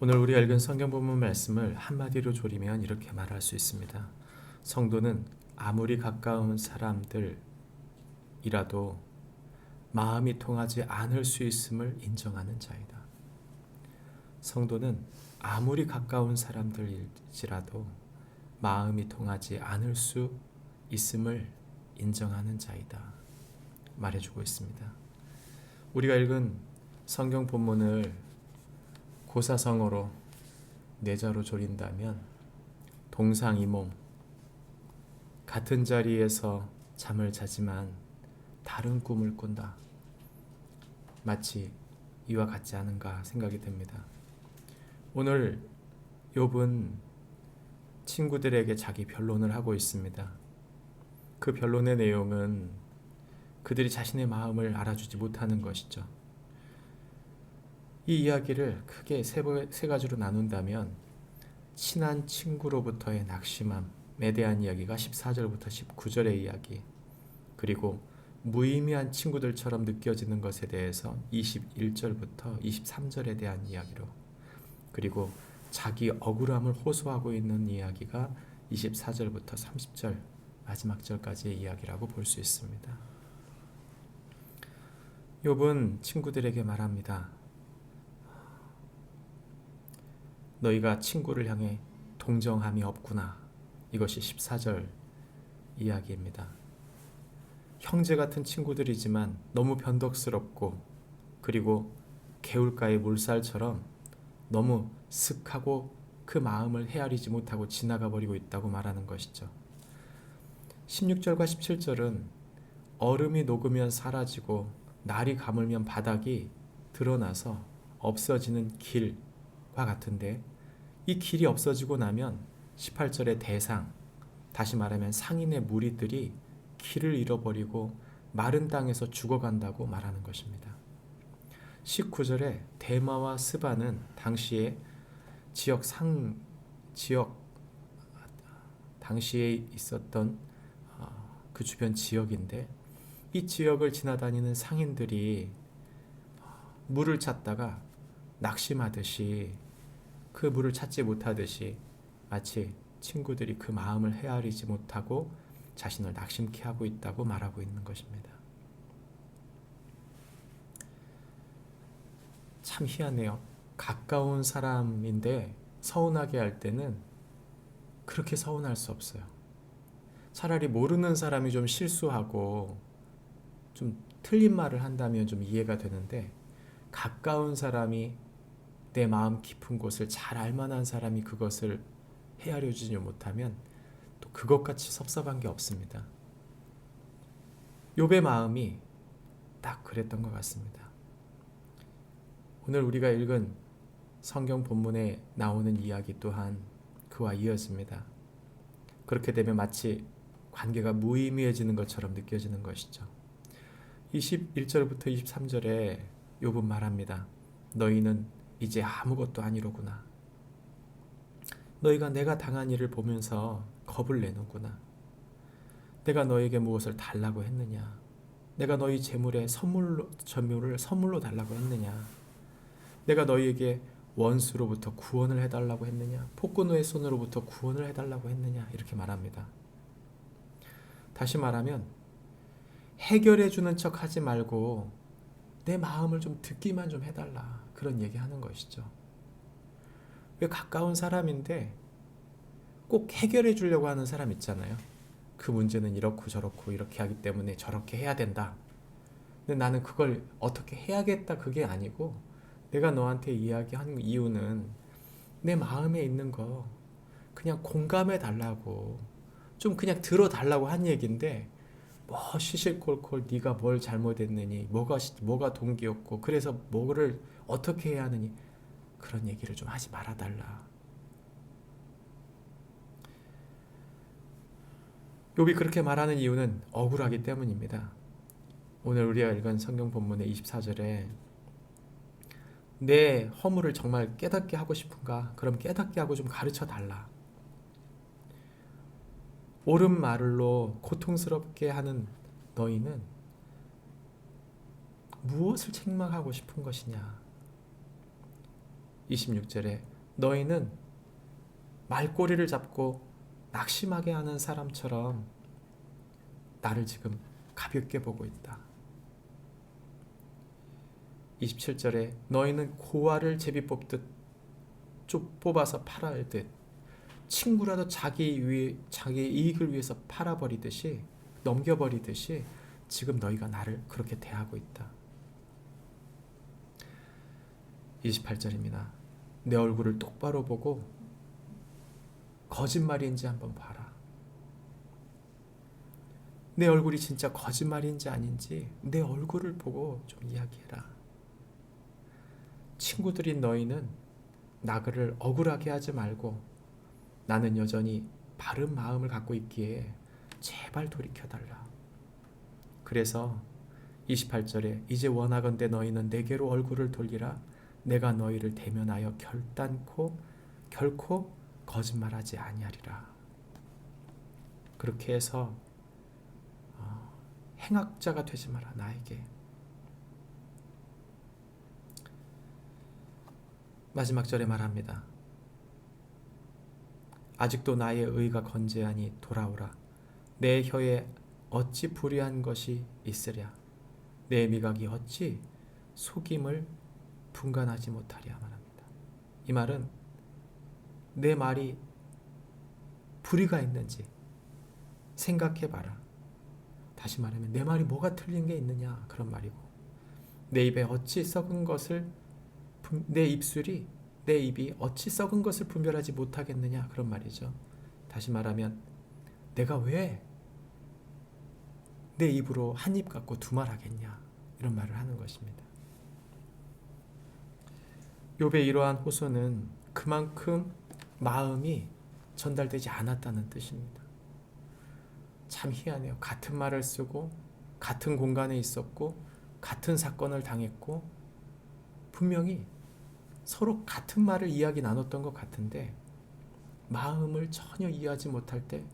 오늘 우리가 읽은 성경 본문 말씀을 한마디로 조리면 이렇게 말할 수 있습니다. 성도는 아무리 가까운 사람들이라도 마음이 통하지 않을 수 있음을 인정하는 자이다. 성도는 아무리 가까운 사람들일지라도 마음이 통하지 않을 수 있음을 인정하는 자이다. 말해주고 있습니다. 우리가 읽은 성경 본문을 고사성어로 내자로 조린다면 동상이몽 같은 자리에서 잠을 자지만 다른 꿈을 꾼다. 마치 이와 같지 않은가 생각이 됩니다. 오늘 욥은 친구들에게 자기 변론을 하고 있습니다. 그 변론의 내용은 그들이 자신의 마음을 알아주지 못하는 것이죠. 이 이야기를 크게 세, 세 가지로 나눈다면 친한 친구로부터의 낙심함에 대한 이야기가 14절부터 19절의 이야기 그리고 무의미한 친구들처럼 느껴지는 것에 대해서 21절부터 23절에 대한 이야기로 그리고 자기 억울함을 호소하고 있는 이야기가 24절부터 30절 마지막 절까지의 이야기라고 볼 수 있습니다. 욥은 친구들에게 말합니다. 너희가 친구를 향해 동정함이 없구나. 이것이 14절 이야기입니다. 형제 같은 친구들이지만 너무 변덕스럽고 그리고 개울가의 물살처럼 너무 슥하고 그 마음을 헤아리지 못하고 지나가 버리고 있다고 말하는 것이죠. 16절과 17절은 얼음이 녹으면 사라지고 날이 가물면 바닥이 드러나서 없어지는 길 과 같은데 이 길이 없어지고 나면 18절의 대상 다시 말하면 상인의 무리들이 길을 잃어버리고 마른 땅에서 죽어간다고 말하는 것입니다. 19절에 대마와 스바는 당시에 지역 상 지역 당시에 있었던 어, 그 주변 지역인데 이 지역을 지나다니는 상인들이 물을 찾다가 낙심하듯이 그 물을 찾지 못하듯이 마치 친구들이 그 마음을 헤아리지 못하고 자신을 낙심케 하고 있다고 말하고 있는 것입니다. 참 희한해요. 가까운 사람인데 서운하게 할 때는 그렇게 서운할 수 없어요. 차라리 모르는 사람이 좀 실수하고 좀 틀린 말을 한다면 좀 이해가 되는데 가까운 사람이 내 마음 깊은 곳을 잘 알만한 사람이 그것을 헤아려 주지 못하면 또 그것같이 섭섭한 게 없습니다. 욥의 마음이 딱 그랬던 것 같습니다. 오늘 우리가 읽은 성경 본문에 나오는 이야기 또한 그와 이어집니다. 그렇게 되면 마치 관계가 무의미해지는 것처럼 느껴지는 것이죠. 21절부터 23절에 욥은 말합니다. 너희는 이제 아무것도 아니로구나. 너희가 내가 당한 일을 보면서 겁을 내는구나. 내가 너에게 무엇을 달라고 했느냐? 내가 너희 재물에 선물로 전물을 선물로 달라고 했느냐? 내가 너희에게 원수로부터 구원을 해달라고 했느냐? 폭군의 손으로부터 구원을 해달라고 했느냐? 이렇게 말합니다. 다시 말하면 해결해 주는 척 하지 말고 내 마음을 좀 듣기만 좀 해달라 그런 얘기 하는 것이죠. 왜 가까운 사람인데 꼭 해결해 주려고 하는 사람 있잖아요. 그 문제는 이렇고 저렇고 이렇게 하기 때문에 저렇게 해야 된다. 근데 나는 그걸 어떻게 해야겠다 그게 아니고 내가 너한테 이야기한 이유는 내 마음에 있는 거 그냥 공감해 달라고 좀 그냥 들어 달라고 한 얘긴데 뭐 시실콜콜 네가 뭘 잘못했느니 뭐가 뭐가 동기였고 그래서 뭐를 어떻게 해야 하느니 그런 얘기를 좀 하지 말아 달라. 욥이 그렇게 말하는 이유는 억울하기 때문입니다. 오늘 우리가 읽은 성경 본문의 24절에 내 허물을 정말 깨닫게 하고 싶은가? 그럼 깨닫게 하고 좀 가르쳐 달라. 옳은 말로 고통스럽게 하는 너희는 무엇을 책망하고 싶은 것이냐? 26절에 너희는 말꼬리를 잡고 낙심하게 하는 사람처럼 나를 지금 가볍게 보고 있다. 27절에 너희는 고아를 제비 뽑듯 쭉 뽑아서 팔아알듯 친구라도 자기 위 자기 이익을 위해서 팔아버리듯이 넘겨버리듯이 지금 너희가 나를 그렇게 대하고 있다. 28절입니다. 내 얼굴을 똑바로 보고 거짓말인지 한번 봐라. 내 얼굴이 진짜 거짓말인지 아닌지 내 얼굴을 보고 좀 이야기해라. 친구들인 너희는 나그를 억울하게 하지 말고 나는 여전히 바른 마음을 갖고 있기에 제발 돌이켜달라. 그래서 28절에 이제 원하건대 너희는 내게로 얼굴을 돌리라. 내가 너희를 대면하여 결단코 결코 거짓말하지 아니하리라. 그렇게 해서 어, 행악자가 되지 마라 나에게. 마지막 절에 말합니다. 아직도 나의 의가 건재하니 돌아오라. 내 혀에 어찌 불의한 것이 있으랴. 내 미각이 어찌 속임을 분간하지 못하랴 말합니다. 이 말은 내 말이 불의가 있는지 생각해 봐라. 다시 말하면 내 말이 뭐가 틀린 게 있느냐 그런 말이고 내 입에 어찌 썩은 것을 분- 내 입술이 내 입이 어찌 썩은 것을 분별하지 못하겠느냐 그런 말이죠. 다시 말하면 내가 왜 내 입으로 한 입 갖고 두 말 하겠냐 이런 말을 하는 것입니다. 욥의 이러한 호소는 그만큼 마음이 전달되지 않았다는 뜻입니다. 참 희한해요. 같은 말을 쓰고 같은 공간에 있었고 같은 사건을 당했고 분명히 서로 같은 말을 이야기 나눴던 것 같은데 마음을 전혀 이해하지 못할 때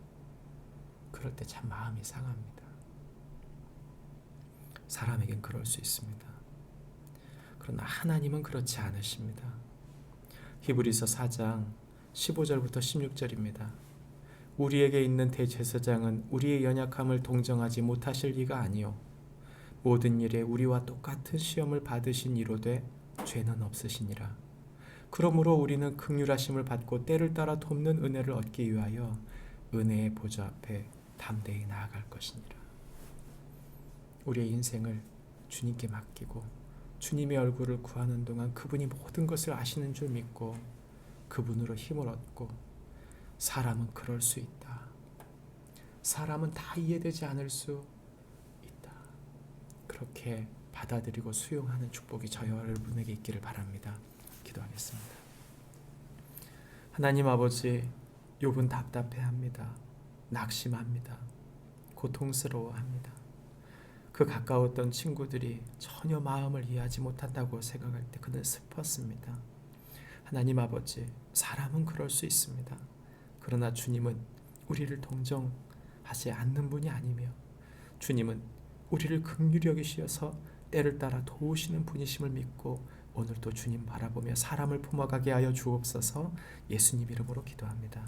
그럴 때 참 마음이 상합니다. 사람에겐 그럴 수 있습니다. 그러나 하나님은 그렇지 않으십니다. 히브리서 4장 15절부터 16절입니다. 우리에게 있는 대제사장은 우리의 연약함을 동정하지 못하실 리가 아니요 모든 일에 우리와 똑같은 시험을 받으신 이로 되 죄는 없으시니라. 그러므로 우리는 극률하심을 받고 때를 따라 돕는 은혜를 얻기 위하여 은혜의 보좌 앞에 담대히 나아갈 것이니라. 우리의 인생을 주님께 맡기고 주님의 얼굴을 구하는 동안 그분이 모든 것을 아시는 줄 믿고 그분으로 힘을 얻고 사람은 그럴 수 있다. 사람은 다 이해되지 않을 수 있다. 그렇게 받아들이고 수용하는 축복이 저와 여러분에게 있기를 바랍니다. 기도하겠습니다. 하나님 아버지, 욥은 답답해합니다. 낙심합니다. 고통스러워합니다. 그 가까웠던 친구들이 전혀 마음을 이해하지 못한다고 생각할 때 그는 슬펐습니다. 하나님 아버지, 사람은 그럴 수 있습니다. 그러나 주님은 우리를 동정하지 않는 분이 아니며 주님은 우리를 극률히 여기시어서 때를 따라 도우시는 분이심을 믿고 오늘도 주님 바라보며 사람을 품어가게 하여 주옵소서 예수님 이름으로 기도합니다.